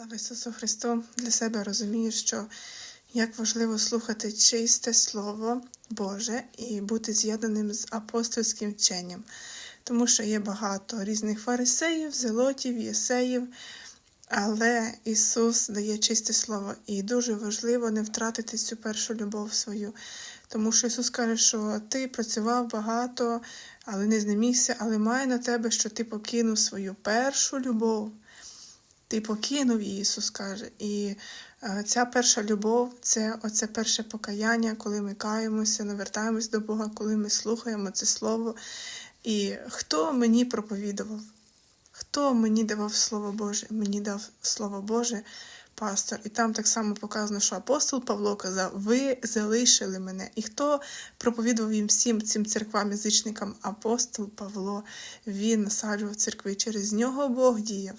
Слава Ісусу Христу! Для себе розумію, що як важливо слухати чисте Слово Боже і бути з'єднаним з апостольським вченням, тому що є багато різних фарисеїв, зелотів, єсеїв, але Ісус дає чисте Слово, і дуже важливо не втратити цю першу любов свою. Тому що Ісус каже, що ти працював багато, але не знемігся, але має на тебе, що ти покинув свою першу любов. Ти покинув Ісус каже. І е, ця перша любов це оце перше покаяння, коли ми каємося, навертаємось до Бога, коли ми слухаємо це Слово. І хто мені проповідував? Хто мені давав Слово Боже? Мені дав Слово Боже пастор. І там так само показано, що апостол Павло казав: Ви залишили мене. І хто проповідував їм всім цим церквам, язичникам? Апостол Павло. Він насаджував церкви. Через нього Бог діяв.